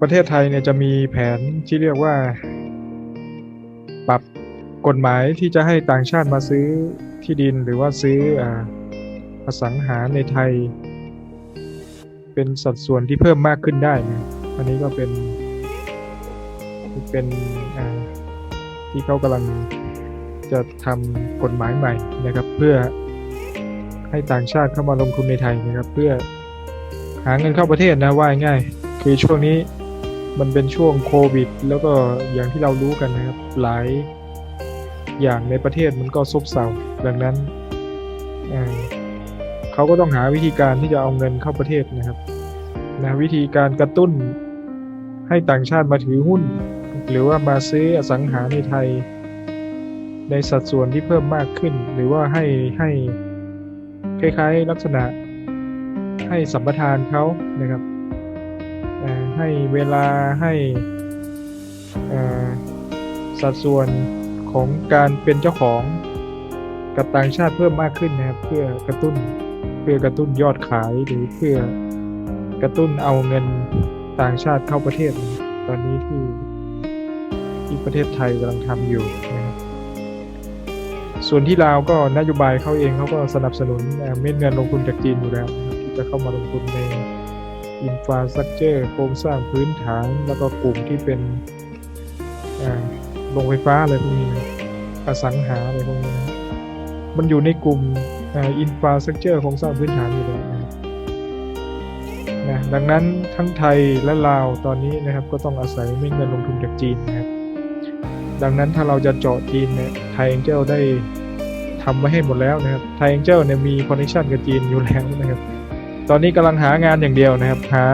ประเทศไทยเนี่ยจะมีแผนที่เรียกว่า ปรับกฎหมายที่จะให้ต่างชาติมาซื้อที่ดินหรือว่าซื้ออสังหาในไทย เป็นสัดส่วนที่เพิ่มมากขึ้นได้นะอันนี้ก็เป็นเป็นที่เขากำลังจะทำกฎหมายใหม่นะครับ เพื่อให้ต่างชาติเข้ามาลงทุนในไทยนะครับ เพื่อหาเงินเข้าประเทศนะว่าง่าย คือช่วงนี้มันเป็นช่วงโควิด แล้วก็อย่างที่เรารู้กันนะครับ หลายอย่างในประเทศมันก็ซบเซาดังนั้นเเขาก็ต้องหาวิธีการที่จะเอาเงินเข้าประเทศนะครับนะวิธีการกระตุ้นให้ต่างชาติมาถือหุ้น หรือว่ามาซื้ออสังหาในไทย ในสัดส่วนที่เพิ่มมากขึ้น หรือว่าให้ให้คล้ายๆลักษณะให้สัมปทานเขานะครับ ให้เวลาให้สัดส่วนของการเป็นเจ้าของกับต่างชาติเพิ่มมากขึ้นนะครับ เพื่อกระตุ้นเพื่อกระตุ้นยอดขายหรือเพื่อกระตุ้นเอาเงินต่างชาติเข้าประเทศ ตอนนี้ที่ที่ประเทศไทยกำลังทำอยู่นะครับส่วนที่ลาวก็นโยบายเขาเองเขาก็สนับสนุนเอ่อเม็ดเงินลงทุนจากจีนอยู่แล้วที่จะเข้ามาลงทุนใน อินฟราสตรักเจอร์โครงสร้างพื้นฐาน แล้วก็กลุ่มที่เป็นอ่าโรงไฟฟ้าอะไรพวกนี้นะอสังหาอะไรพวกนี้นะมันอยู่ในกลุ่มอินฟราสตรักเจอร์โครงสร้างพื้นฐานอยู่แล้วนะนะดังนั้นทั้งไทยและลาวตอนนี้นะครับก็ต้องอาศัยเม็ดเงินลงทุนจากจีนนะครับดังนั้นถ้าเราจะเจาะจีนเนี่ยไทยเอ็งเจลได้ทำไว้ให้หมดแล้วนะครับไทยเอ็งเจลเนี่ยมีคอนเนคชันกับจีนอยู่แล้วนะครับ ตอนนี้กำลังหางานอย่างเดียวนะครับ หา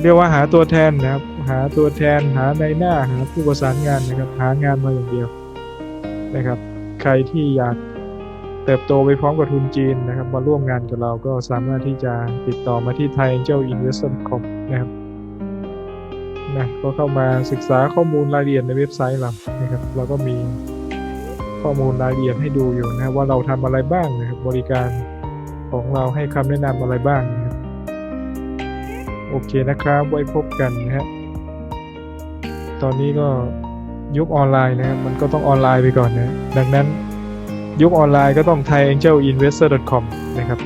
เรียกว่าหาตัวแทนนะครับ หาตัวแทนหาในหน้าหาผู้ประสานงานนะครับ หางานมาอย่างเดียวนะครับ ใครที่อยากเติบโตไปพร้อมกับทุนจีนนะครับ มาร่วมงานกับเราก็สามารถที่จะติดต่อมาที่ Thai Angel Investment Com นะครับนะก็เข้ามาศึกษาข้อมูลรายละเอียดในเว็บไซต์เรานะครับ เราก็มีข้อมูลรายละเอียดให้ดูอยู่นะว่าเราทำอะไรบ้างนะครับบริการ ของเราให้คำแนะนำอะไรบ้างนะครับโอเคนะครับ ไว้พบกันนะฮะตอนนี้ก็ยุคออนไลน์นะครับมันก็ต้องออนไลน์ไปก่อนนะดังนั้นยุคออนไลน์ก็ต้อง thaiangelinvestor.com นะครับ